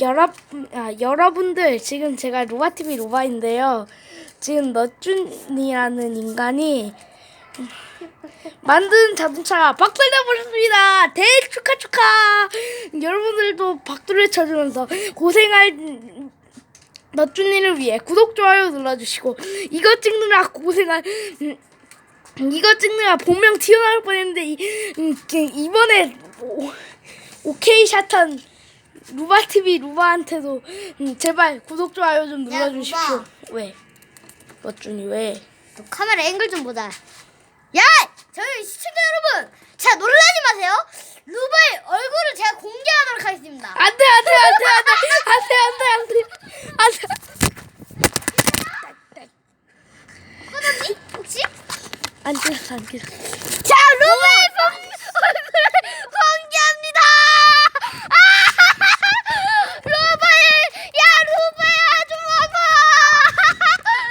여러분, 아, 여러분들 지금 제가 로바TV 로바인데요. 지금 너준이라는 인간이 만든 자동차가 박살나 버렸습니다. 대 축하 축하. 여러분들도 박수를 쳐주면서 고생할 너준이를 위해 구독 좋아요 눌러주시고 이거 찍느라 고생한 음, 이거 찍느라 본명 튀어나올 뻔했는데 이, 이번에 오, 오케이 샷한 루바 TV 루바한테도 음, 제발 구독 좋아요 좀 야, 눌러주십시오. 루바. 왜? 너준이 왜? 너 카메라 앵글 좀 보자. 야! 저희 시청자 여러분! 자, 놀라지 마세요. 루바의 얼굴을 제가 공개하도록 하겠습니다. 안돼 안돼 안돼 안돼 안돼 안돼 안돼 꺼졌니? 혹시? 안 찔렀어 안 찔렀어